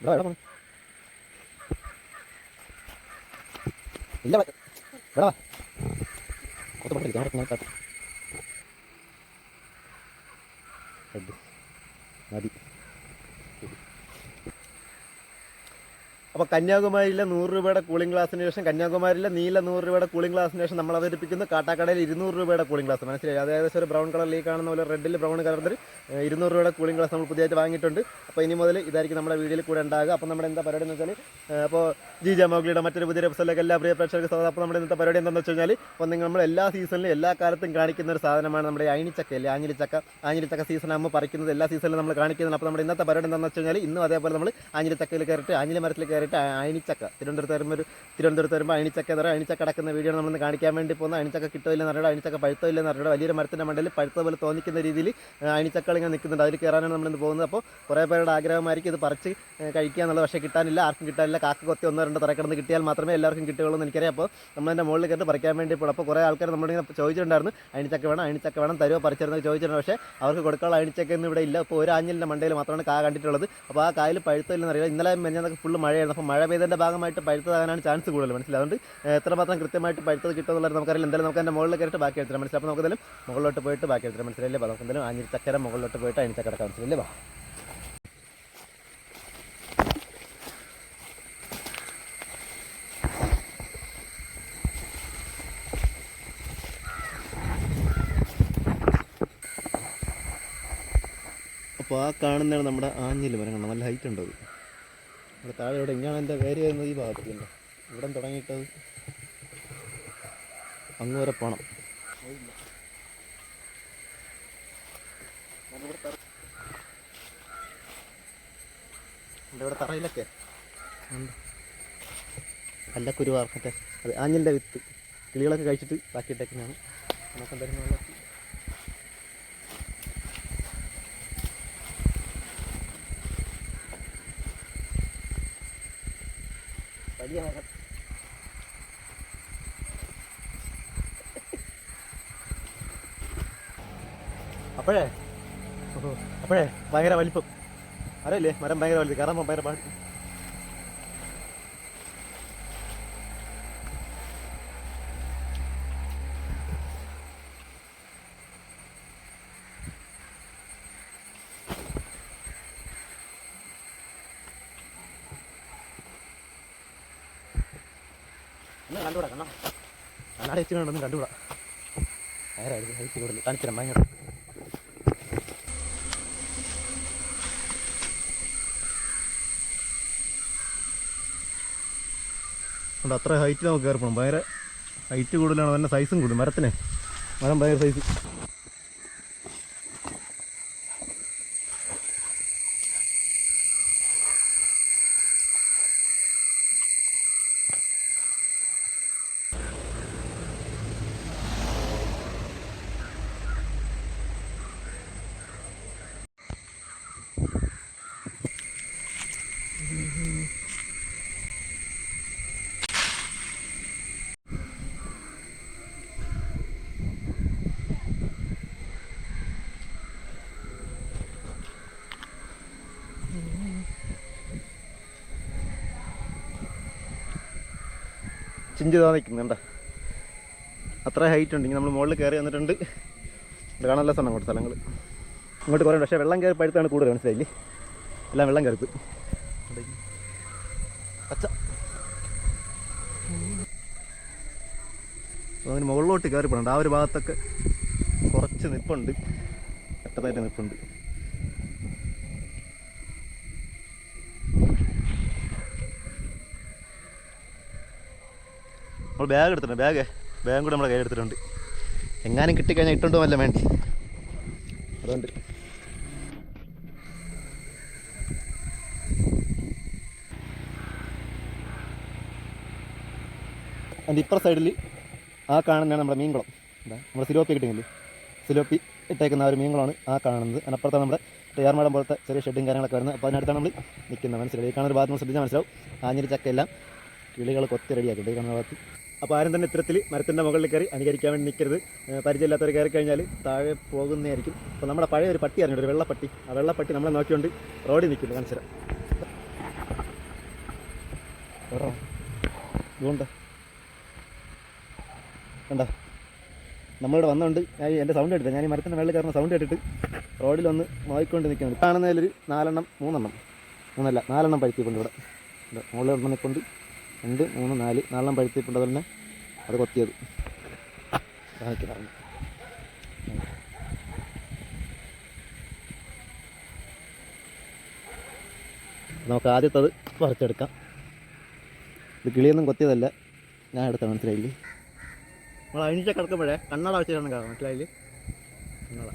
ഇവിടെ ഇവിടെ പോണം. മതി. അപ്പോൾ കന്യാകുമാരിയിലെ നൂറ് രൂപയുടെ കൂളിംഗ് ഗ്ലാസിന് ശേഷം കന്യാകുമാരിയിലെ നീല നൂറ് രൂപയുടെ കൂളിംഗ് ഗ്ലാസിന് ശേഷം നമ്മൾ അവതരിപ്പിക്കുന്ന കാട്ടാക്കടയിൽ ഇരുന്നൂറ് രൂപയുടെ കൂളിംഗ് ഗ്ലാസ് മനസ്സിലായി? അത് ഏകദേശം ഒരു ബ്രൗൺ കളറിൽ കാണുന്ന പോലെ റെഡിൽ ബ്രൗൺ കളറിൽ ഇരുന്നൂറ് രൂപയുടെ കൂളിംഗ് ഗ്ലാസ് നമ്മൾ പുതിയതായിട്ട് വാങ്ങിയിട്ടുണ്ട്. അപ്പോൾ ഇനി മുതൽ ഇതായിരിക്കും നമ്മുടെ വീഡിയോയിൽ കൂടെ ഉണ്ടാകുക. അപ്പോൾ നമ്മുടെ എന്താ പരിപാടി എന്ന് വെച്ചാൽ അപ്പോൾ ജി ജമോഗ്ലിയുടെ മറ്റൊരു പുതിയ എപ്പിസോഡിലേക്ക് എല്ലാ പ്രിയ പ്രേക്ഷകർക്ക് സ്വാഗതം. അപ്പോൾ നമ്മുടെ ഇന്നത്തെ പരിപാടി എന്താണെന്ന് വെച്ച് കഴിഞ്ഞാൽ അപ്പോൾ നിങ്ങൾ നമ്മൾ എല്ലാ സീസണിലും എല്ലാ കാലത്തും കാണിക്കുന്ന ഒരു സാധനമാണ് നമ്മുടെ അയിനിച്ചക്ക അല്ലേ ആഞ്ഞിലിച്ചക്ക ആഞ്ഞിലിച്ചക്ക സീസൺ ആകുമ്പോൾ പറിക്കുന്നത് എല്ലാ സീസണിലും നമ്മൾ കാണിക്കുന്നത് അപ്പോൾ നമ്മുടെ ഇന്നത്തെ പരിപാടി എന്താണെന്ന് വെച്ച് കഴിഞ്ഞാൽ ഇന്നും അതേപോലെ നമ്മൾ ആഞ്ഞിലിച്ചക്കയിൽ കയറിയിട്ട് ആഞ്ഞിലി മരത്തിൽ കയറിയിട്ട് അയനിച്ചക്ക തിരുവനന്തപുരത്ത് വരുമ്പോൾ ഒരു തിരുവനന്തപുരത്ത് വരുമ്പോൾ അയനിച്ചക്ക എന്ന് പറയുക അയിനിച്ചക്ക വീഡിയോ നമ്മൾ കാണിക്കാൻ വേണ്ടി പോകുന്ന അയനിച്ചക്ക കിട്ടില്ല അറിയണം അയനിച്ചക്ക പഴുത്തില്ല ഇല്ലെന്ന് അറിയണം വലിയൊരു മരത്തിന്റെ മണ്ടയിൽ പഴുത്ത പോലെ തോന്നിക്കുന്ന രീതിയിൽ അയനിച്ചക്കൾ ഇങ്ങനെ നിൽക്കുന്നുണ്ട്. അതിൽ കയറാനാണ് നമ്മളിന്ന് പോകുന്നത്. അപ്പോൾ കുറേ പേരുടെ ആഗ്രഹമായിരിക്കും ഇത് പറിച്ച് കഴിക്കുക എന്നുള്ളത്. പക്ഷേ കിട്ടാനില്ല. ആർക്കും കിട്ടാനില്ല. കാക്ക കൊത്തി ഒന്നോ രണ്ടോ തറക്കിടന്ന് കിട്ടിയാൽ മാത്രമേ എല്ലാവർക്കും കിട്ടുകയുള്ളൂ എന്ന് എനിക്കറിയാം. അപ്പോൾ നമ്മളതിന്റെ മുകളിൽ കയറി പറിക്കാൻ വേണ്ടി പോകും അപ്പോൾ കുറേ ആൾക്കാർ നമ്മളിങ്ങനെ ചോദിച്ചിട്ടുണ്ടായിരുന്നു അയനിച്ചക്ക വേണം അയനിച്ചക്ക വേണം തരുമോ പറിച്ചിരുന്നത് ചോദിച്ചിട്ടുണ്ട്. പക്ഷേ അവർക്ക് കൊടുക്കാനുള്ള അയിനിച്ചക്ക ഒന്നും ഇവിടെ ഇല്ല. അപ്പോൾ ഒരു ആഞ്ഞിലിന്റെ മണ്ടയിൽ മാത്രമാണ് കാ കണ്ടിട്ടുള്ളത്. അപ്പോൾ ആ കായൽ പഴുത്തില്ലെന്നറിയില്ല ഇന്നലെ മെഞ്ഞതൊക്കെ ഫുള്ള് മഴയായിരുന്നു അപ്പോൾ മഴ പെയ്തതിന്റെ ഭാഗമായിട്ട് പഴുത്തതാകാനാണ് ചാൻസ് കൂടുതൽ. മനസ്സിലായി? അതുകൊണ്ട് എത്രമാത്രം കൃത്യമായിട്ട് പഴുത്തത് കിട്ടുമെന്നുള്ളത് നമുക്കറിയില്ല. എന്തായാലും നമുക്ക് അതിന്റെ മുകളിൽ കയറിയിട്ട് ബാക്കി എടുത്തിട്ട് മനസ്സിലായി? അപ്പോൾ നമുക്ക് എന്തായാലും മുകളിലോട്ട് പോയിട്ട് ബാക്കി എടുത്തിട്ട് മനസ്സിലായില്ലേ? അപ്പോൾ നമുക്ക് എന്തായാലും ആഞ്ഞിലി ചക്കര മുകളിലോട്ട് പോയിട്ട് അയിനിച്ചക്ക ചക്കര മനസ്സിലായില്ലേ? വാ. അപ്പോൾ ആ കാണുന്നതാണ് നമ്മുടെ ആഞ്ഞിൽ മരം. നല്ല ഹൈറ്റ് ഉണ്ട് അത് ഇവിടെ താഴെ ഇവിടെ ഇങ്ങനെയാണ് എന്റെ പേര് വരുന്നത് ഈ ഭാഗത്തുണ്ട് ഇവിടെ തുടങ്ങിയിട്ടത് അങ്ങ് വരെ പോണം. ഇവിടെ തറയിലൊക്കെ? അല്ല കുരുവാർക്കട്ടെ വാർക്കട്ടെ അത് ആഞ്ഞിന്റെ വിത്ത് കിളികളൊക്കെ കഴിച്ചിട്ട് ബാക്കി ബാക്കിയിട്ടേക്കുന്നതാണ് നമുക്ക് എന്തായാലും വെള്ളം വലിയ മരം അപ്പോഴേ? അപ്പോഴേ ഭയങ്കര വലിപ്പം. അറിയില്ലേ? മരം ഭയങ്കര വലുത്. കയറാൻ ഭയങ്കര പാടി. ഒന്ന് കണ്ടുകൂടാ കണ്ണാ. കണ്ണാടി വെച്ചിട്ടുണ്ടെന്ന് കണ്ടുകൂടാ. നേരായിരുന്നു കൂടുതൽ. കാണിച്ചിരം ഭയങ്കര ഉണ്ട് അത്ര ഹൈറ്റ് നമുക്ക് കയറിപ്പോണം. ഭയങ്കര ഹൈറ്റ് കൂടുതലാണ് തന്നെ സൈസും കൂടും മരത്തിനെ. മരം ഭയങ്കര സൈസ് ചിഞ്ചു താ നിൽക്കുന്നുണ്ട അത്ര ഹൈറ്റ് ഉണ്ട്. ഇനി നമ്മൾ മുകളിൽ കയറി വന്നിട്ടുണ്ട്. കാണാൻ നല്ല സ്ഥലം അങ്ങോട്ട് സ്ഥലങ്ങൾ ഇങ്ങോട്ട് കുറേ പക്ഷേ വെള്ളം കയറി പഴുത്താണ് കൂടുതൽ മനസ്സിലായില്ലേ? എല്ലാം വെള്ളം കയറിപ്പ് പച്ച അങ്ങനെ മുകളിലോട്ട് കയറി ആ ഒരു ഭാഗത്തൊക്കെ കുറച്ച് നിപ്പുണ്ട്. എട്ടതായിട്ട് നിപ്പുണ്ട്. നമ്മൾ ബാഗ് എടുത്തിട്ടുണ്ട് ബാഗ് ബാഗ് കൂടെ നമ്മുടെ കയ്യിൽ എടുത്തിട്ടുണ്ട്. എങ്ങാനും കിട്ടിക്കഴിഞ്ഞാൽ ഇട്ടുണ്ടോ വല്ല വേണ്ടി? അതുകൊണ്ട്. അതിന്റെ ഇപ്പുറ സൈഡിൽ ആ കാണുന്നതാണ് നമ്മുടെ മീൻകുളം. എന്താ നമ്മുടെ സിലോപ്പി കിട്ടിയില്ലേ? സിലോപ്പി ഇട്ടേക്കുന്ന ഒരു മീൻകുളമാണ് ആ കാണുന്നത്. അതിനപ്പുറത്താണ് നമ്മുടെ തയ്യാർമാടം പോലത്തെ ചെറിയ ഷെഡും കാര്യങ്ങളൊക്കെ വരുന്നത്. അപ്പോൾ അതിനടുത്താണ് നമ്മൾ നിൽക്കുന്നത്. മനസ്സിലായി? ഈ കാണുന്ന ഒരു ഭാഗത്ത് നമ്മൾ ശ്രദ്ധിച്ചാൽ മനസ്സിലാവും. ആഞ്ഞിരി ചക്കയെല്ലാം കിളികൾ കൊത്തി റെഡിയാക്കി. കാണുന്ന ഭാഗത്ത്. അപ്പോൾ ആരും തന്നെ ഇത്തരത്തിൽ മരത്തിന്റെ മുകളിൽ കയറി അനുകരിക്കാൻ വേണ്ടി നിൽക്കരുത് പരിചയമില്ലാത്തവർ കയറി കഴിഞ്ഞാൽ താഴെ പോകുന്നതായിരിക്കും. അപ്പോൾ നമ്മുടെ പഴയ ഒരു പട്ടി അറിഞ്ഞു ഒരു വെള്ളപ്പട്ടി. ആ വെള്ളപ്പട്ടി നമ്മളെ നോക്കിക്കൊണ്ട് റോഡിൽ നിൽക്കുന്നു കാണിച്ചു തരാം. എവിടാ ഇതുകൊണ്ട്. കണ്ട? നമ്മളിവിടെ വന്നുകൊണ്ട് ഞാൻ എന്റെ സൗണ്ട് എടുത്തത് ഞാൻ ഈ മരത്തിന്റെ വെള്ളം കയറുന്ന സൗണ്ട് കേട്ടിട്ട് റോഡിൽ വന്ന് നോയിക്കൊണ്ട് നിൽക്കുന്നുണ്ട് കാണുന്നതിലൊരു നാലെണ്ണം മൂന്നെണ്ണം. മൂന്നല്ല നാലെണ്ണം പഴുത്തിപ്പുണ്ട് ഇവിടെ. മുകളിൽ നിൽപ്പുണ്ട്. രണ്ട് മൂന്ന് നാല്. നാലെണ്ണം പഴുത്തിപ്പുണ്ട് തന്നെ അത് കൊത്തിയത്. നമുക്ക് നമുക്ക് അത് പറിച്ചെടുക്കാം. ഇത് കിളിയൊന്നും കൊത്തിയതല്ല. ഞാൻ എടുത്ത മനസ്സിലായില്ലേ? നമ്മൾ അഴിഞ്ഞ കിടക്കുമ്പോഴേ കണ്ണട വെച്ചിട്ടാണ് കാണാം മനസ്സിലായില്ലേ? കണ്ണട.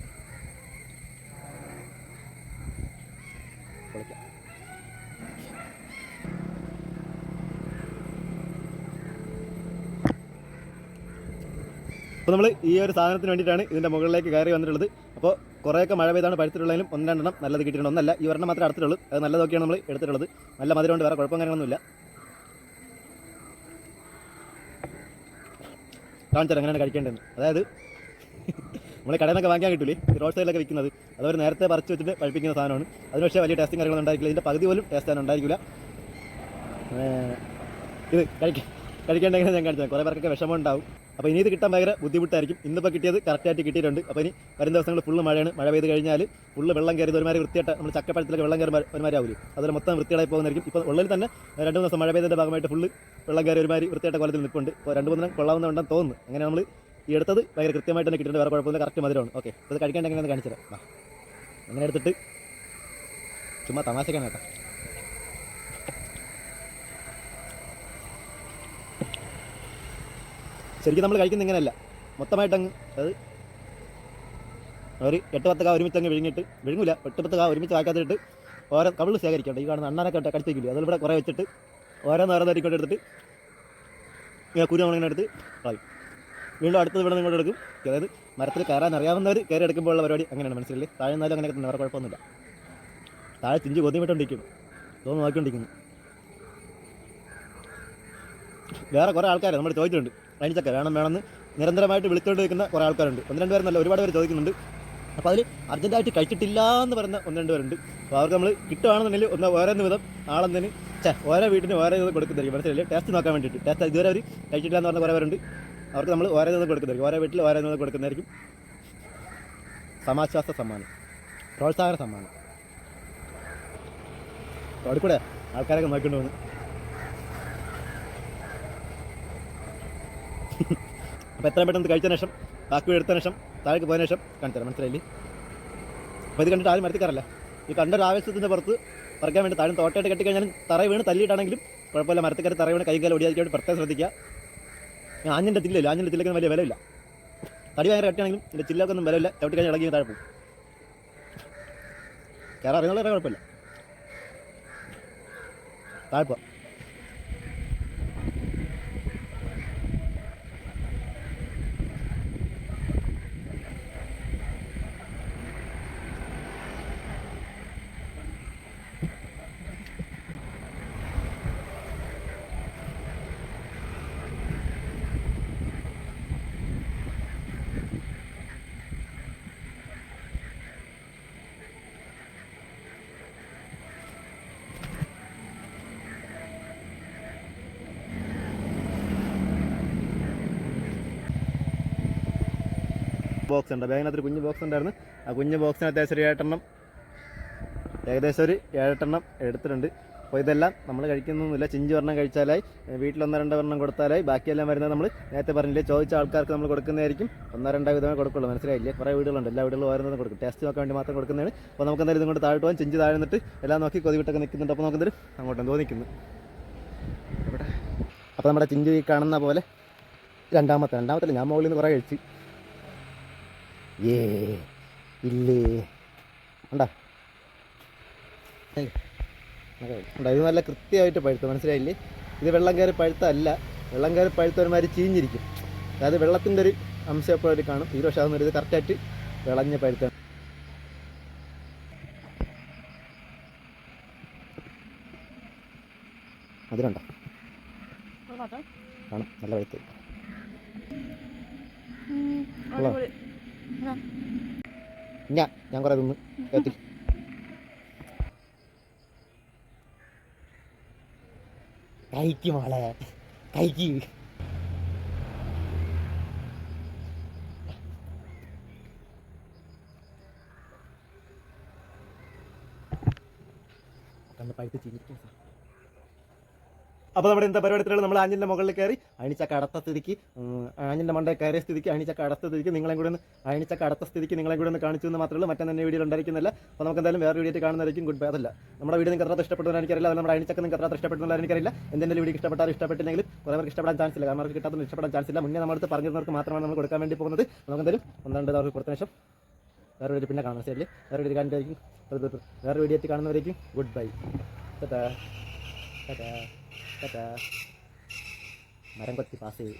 അപ്പോൾ നമ്മൾ ഈ ഒരു സാധനത്തിന് വേണ്ടിയിട്ടാണ് ഇതിന്റെ മുകളിലേക്ക് കയറി വന്നിട്ടുള്ളത്. അപ്പോൾ കുറേയൊക്കെ മഴ പെയ്താണ് പഴുത്തിട്ടുള്ളതിലും ഒന്ന് രണ്ടെണ്ണം നല്ലത് കിട്ടിയിട്ടുണ്ട്. ഒന്നല്ല ഈ ഒരെണ്ണം മാത്രമേ അടുത്തിട്ടുള്ളൂ അത് നല്ലതൊക്കെയാണ് നമ്മൾ എടുത്തിട്ടുള്ളത്. നല്ല മധുരമുണ്ട് വേറെ കുഴപ്പം കാര്യങ്ങളൊന്നുമില്ല കാണിച്ചാൽ എങ്ങനെയാണ് കഴിക്കേണ്ടത് അതായത് നമ്മൾ കടയിൽ നിന്നൊക്കെ വാങ്ങിക്കാൻ കിട്ടില്ലേ റോഡ് സൈഡിലൊക്കെ വിൽക്കുന്നത്. അതവർ നേരത്തെ പറിച്ച് വെച്ചിട്ട് പഴിപ്പിക്കുന്ന സാധനമാണ്. അതിന് പക്ഷേ വലിയ ടേസ്റ്റും കാര്യങ്ങളൊന്നും ഉണ്ടായിരിക്കില്ല. ഇതിന്റെ പകുതി പോലും ടേസ്റ്റ് ആണ് ഉണ്ടായിരിക്കില്ല ഇത് കഴിക്കാൻ കഴിക്കേണ്ട എങ്ങനെ ഞാൻ കാണിച്ചത് കുറേ പേർക്കൊക്കെ വിഷമം ഉണ്ടാവും. അപ്പോൾ ഇനി ഇത് കിട്ടാൻ ഭയങ്കര ബുദ്ധിമുട്ടായിരിക്കും. ഇന്നിപ്പോൾ കിട്ടിയത് കറക്റ്റായിട്ട് കിട്ടിയിട്ടുണ്ട്. അപ്പോൾ ഇനി വരും ദിവസങ്ങൾ ഫുള്ള് മഴയാണ്. മഴ പെയ്ത് കഴിഞ്ഞാൽ ഫുള്ള് വെള്ളം കയറി ഒരുമാതിരി വൃത്തിയായിട്ട് നമ്മൾ ചക്കപ്പഴത്തിലൊക്കെ വെള്ളം കയറി ഒരുമാതിരി ആവില്ലേ അതുപോലെ മൊത്തം വൃത്തിയായി പോകുന്നതായിരിക്കും. ഇപ്പോൾ ഉള്ളിൽ തന്നെ രണ്ട് ദിവസം മഴ പെയ്തതിന്റെ ഭാഗമായിട്ട് ഫുള്ള് വെള്ളം കയറി ഒരുമാതിരി വൃത്തിയായിട്ട് കോലത്തിൽ നിൽപ്പുണ്ട്. ഇപ്പോൾ രണ്ട് മൂന്ന് കൊള്ളാവുന്നതുണ്ടെന്ന് തോന്നുന്നു. അങ്ങനെ നമ്മൾ ഈ എടുത്തത് ഭയങ്കര കൃത്യമായിട്ട് തന്നെ കിട്ടിയിട്ടുണ്ട്. വേറെ കുഴപ്പമില്ല കറക്റ്റ് മധുരമാണ്. ഓക്കെ ഇത് കഴിക്കേണ്ട എങ്ങനെയാണ് കാണിച്ചു തരാം അങ്ങനെ എടുത്തിട്ട് ചുമ്മാ തമാശക്കാണ് കേട്ടോ. ശരിക്കും നമ്മൾ കഴിക്കുന്ന ഇങ്ങനെയല്ല. മൊത്തമായിട്ട് അങ്ങ് അത് ഒരു എട്ട് പത്ത് കാ ഒരുമിച്ച് അങ്ങ് വിഴുങ്ങിയിട്ട് വിഴുങ്ങില്ല എട്ട് പത്ത് കാ ഒരുമിച്ച് ആക്കാത്തിട്ട് ഓരോ കവിൾ ശേഖരിക്കട്ടെ ഈ കാണുന്ന അണ്ണാനൊക്കെ ഇട്ട് കടിച്ചേക്കില്ല അതിലിവിടെ കുറേ വെച്ചിട്ട് ഓരോന്ന് ഓരോന്ന് കൊണ്ട് എടുത്തിട്ട് ഇങ്ങനെ കുരു നമ്മളിങ്ങനെ എടുത്ത് കളയും. വീണ്ടും അടുത്തത് ഇവിടെ ഇങ്ങോട്ട് എടുക്കും. അതായത് മരത്തിൽ കയറാൻ അറിയാവുന്നവർ കയറി എടുക്കുമ്പോഴുള്ള പരിപാടി അങ്ങനെയാണ് മനസ്സിലല്ലേ താഴെ നിന്നാലും അങ്ങനെയൊക്കെ തന്നെ വേറെ കുഴപ്പമൊന്നുമില്ല. താഴെ ചിഞ്ച് കൊതി തോന്നുന്നു തോന്നു നോക്കിക്കൊണ്ടിരിക്കുന്നു. വേറെ കുറേ ആൾക്കാർ നമ്മൾ ചോദിച്ചിട്ടുണ്ട്. അനിച്ചക്ക വേണം വേണമെന്ന് നിരന്തരമായിട്ട് വിളിച്ചുകൊണ്ട് നിൽക്കുന്ന കുറേ ആൾക്കാരുണ്ട്. ഒന്ന് രണ്ട് പേരെന്നല്ല ഒരുപാട് പേര് ചോദിക്കുന്നുണ്ട്. അപ്പോൾ അതിൽ അർജന്റായിട്ട് കഴിച്ചിട്ടില്ല എന്ന് പറയുന്ന ഒന്ന് രണ്ട് പേരുണ്ട്. അപ്പോൾ അവർക്ക് നമ്മൾ കിട്ടുകയാണെന്നുണ്ടെങ്കിൽ ഒന്ന് ഓരോന്ന് വിധം ആളെന്തിന് ചേ ഓരോ വീട്ടിന് ഓരോ ഇത് കൊടുക്കുന്നതായിരിക്കും മനസ്സിലായില്ലേ? ടേസ്റ്റ് നോക്കാൻ വേണ്ടിയിട്ട്. ടേസ്റ്റ് ഇതുവരെ അവർ കഴിച്ചിട്ടില്ല എന്ന് പറഞ്ഞ കുറേ പേരുണ്ട്. അവർക്ക് നമ്മൾ ഓരോ ഇത് കൊടുക്കുന്നതായിരിക്കും ഓരോ വീട്ടിൽ ഓരോ ഇത് കൊടുക്കുന്നതായിരിക്കും സമാശ്വാസ സമ്മാനം. പ്രോത്സാഹന സമ്മാനം. അവിടെ കൂടെ ആൾക്കാരൊക്കെ നോക്കിക്കൊണ്ട് വന്നു. അപ്പോൾ എത്രയും പെട്ടെന്ന് കഴിച്ച ശേഷം ബാക്കി എടുത്ത ശേഷം താഴേക്ക് പോയതിന് ശേഷം കാണിച്ചു തരാം മനസ്സിലായില്ലേ? അപ്പോൾ ഇത് കണ്ടിട്ട് ആരും മരത്തിക്കാറല്ല ഈ കണ്ട ഒരു ആവേശത്തിന്റെ പുറത്ത് പറക്കാൻ വേണ്ടി താഴെ തോട്ടയായിട്ട് കെട്ടിക്കഴിഞ്ഞാലും തറ വീണ് തല്ലിയിട്ടാണെങ്കിലും കുഴപ്പമില്ല മരത്തിക്കാർ തറ വീണ് കൈകാലം ഒടിയാതിരിക്കാൻ പ്രത്യേകം ശ്രദ്ധിക്കുക. ഞാൻ ആഞ്ഞിന്റെ തില്ലല്ലോ? ആഞ്ഞിന്റെ തില്ലൊക്കെ വലിയ വിലയില്ല. തടി ഭയങ്കര കട്ടിയാണെങ്കിലും ഇതിന്റെ ചില്ലൊക്കെ ഒന്നും വിലയില്ല. ചവിട്ടി കഴിഞ്ഞാൽ ഇളകി താഴെ പോകും. കയറാറിയാൽ കുഴപ്പമില്ല. താഴെ പോവാം. ബോക്സ് ഉണ്ട്. ബാഗിനകത്ത് ഒരു കുഞ്ഞ് ബോക്സ് ഉണ്ടായിരുന്നു. ആ കുഞ്ഞ് ബോക്സിന് അത്യാവശ്യം ഒരു ഏഴെട്ടെണ്ണം ഏകദേശം ഒരു ഏഴെട്ടെണ്ണം എടുത്തിട്ടുണ്ട്. അപ്പോൾ ഇതെല്ലാം നമ്മൾ കഴിക്കുന്നൊന്നുമില്ല. ചിഞ്ചു ഒരെണ്ണം കഴിച്ചാലായി വീട്ടിലൊന്നോ രണ്ടോ വർണം കൊടുത്താലായി. ബാക്കിയെല്ലാം വരുന്നത് നമ്മൾ നേരത്തെ പറഞ്ഞില്ലേ ചോദിച്ച ആൾക്കാർക്ക് നമ്മൾ കൊടുക്കുന്നതായിരിക്കും. ഒന്നോ രണ്ടോ വിധമേ കൊടുക്കുള്ളൂ. മനസ്സിലായില്ലേ? കുറേ വീടുകളുണ്ട്. എല്ലാ വീടുകളും ഓരോന്നും കൊടുക്കും. ടേസ്റ്റ് നോക്കാൻ വേണ്ടി മാത്രം കൊടുക്കുന്നതാണ്. അപ്പോൾ നമുക്ക് എന്തായാലും ഇതുകൊണ്ട് താഴോട്ട് പോകാൻ ചിഞ്ച് താഴെ നിന്നിട്ട് എല്ലാം നോക്കി കൊതിവിട്ടൊക്കെ നിൽക്കുന്നുണ്ട്. അപ്പോൾ നമുക്ക് എന്തായാലും അങ്ങോട്ടും തോന്നിക്കുന്നു ഇവിടെ അപ്പോൾ നമ്മുടെ ചിഞ്ചു ഈ കാണുന്ന പോലെ രണ്ടാമത്തെ രണ്ടാമത്തെ ഞാൻ മുകളിൽ നിന്ന് കുറേ കഴിച്ച്. ഏ ഇല്ലേ? ഉണ്ടാ ഇത് നല്ല കൃത്യമായിട്ട് പഴുത്ത് മനസ്സിലായില്ലേ? ഇത് വെള്ളം കയറി പഴുത്തല്ല വെള്ളം കയറി പഴുത്ത ഒരുമാതിരി ചീഞ്ഞിരിക്കും. അതായത് വെള്ളത്തിന്റെ ഒരു അംശം എപ്പോഴും കാണും. ഇത് പക്ഷേ അതൊന്നും ഇത് കറക്റ്റായിട്ട് വിളഞ്ഞ പഴുത്ത അതിലുണ്ടോ കാണും. നല്ല പഴുത്ത്. ഉള്ളോ? ഞാൻ ഞാൻ കുറെ തിന്ന്. എത്തി. കൈക്ക് മോളെ. കൈക്ക് കണ്ട് പഴുത്ത് ചിരിക്കും അപ്പോൾ നമ്മുടെ എന്താ പരിപാടി നമ്മൾ ആഞ്ഞിന്റെ മുകളിൽ കയറി അണിച്ചക്ക അടത്ത സ്ഥിതിക്ക് ആഞ്ഞിന്റെ മണ്ടയിൽ കയറിയ സ്ഥിതിക്ക് അണിച്ചക്ക അടത്ത സ്ഥിതിക്ക് നിങ്ങളെ കൂടെ ഒന്ന് അണിച്ചക്ക അടത്ത സ്ഥിതിക്ക് നിങ്ങളെ കൂടെ ഒന്ന് കാണിച്ചു എന്ന് മാത്രമേ ഉള്ളൂ. തന്നെ വീഡിയോ ഉണ്ടായിരിക്കുന്നില്ല. അപ്പോൾ നമുക്ക് എന്തായാലും വേറെ വീഡിയോ കാണുന്നതായിരിക്കും. ഗുഡ് ബൈ നമ്മുടെ വീഡിയോ നിങ്ങൾക്ക് അത്ര ഇഷ്ടപ്പെടുന്ന എനിക്കറിയില്ല. അത് നമ്മുടെ അണിച്ചക്ക നിങ്ങൾക്ക് അത്ര ഇഷ്ടപ്പെടുന്നില്ല എനിക്കറിയില്ല. എന്തെങ്കിലും വീഡിയോ ഇഷ്ടപ്പെട്ടാൽ ഇഷ്ടപ്പെട്ടില്ലെങ്കിൽ കുറേ പേർക്ക് ഇഷ്ടപ്പെടാൻ ചാൻസ് ഇല്ല. കാരണം അവർക്ക് കിട്ടാത്ത ഇഷ്ടപ്പെടാൻ ചാൻസ് ഇല്ല. മുന്നേ നമ്മുടെ അടുത്ത് പറഞ്ഞിരുന്നവർക്ക് മാത്രമാണ് നമ്മൾ കൊടുക്കാൻ വേണ്ടി പോകുന്നത്. നമുക്ക് എന്തായാലും ഒന്നാണ്ട് അവർക്ക് കൊടുത്ത ശേഷം വേറെ വീഡിയോ പിന്നെ കാണാം. ശരി. വേറെ വീഡിയോ കാണുന്നതായിരിക്കും. വേറെ വീഡിയോ ആയിട്ട് കാണുന്നവരേക്കും good bye tata tata tata മരം കൊത്തി പാസ് ചെയ്തു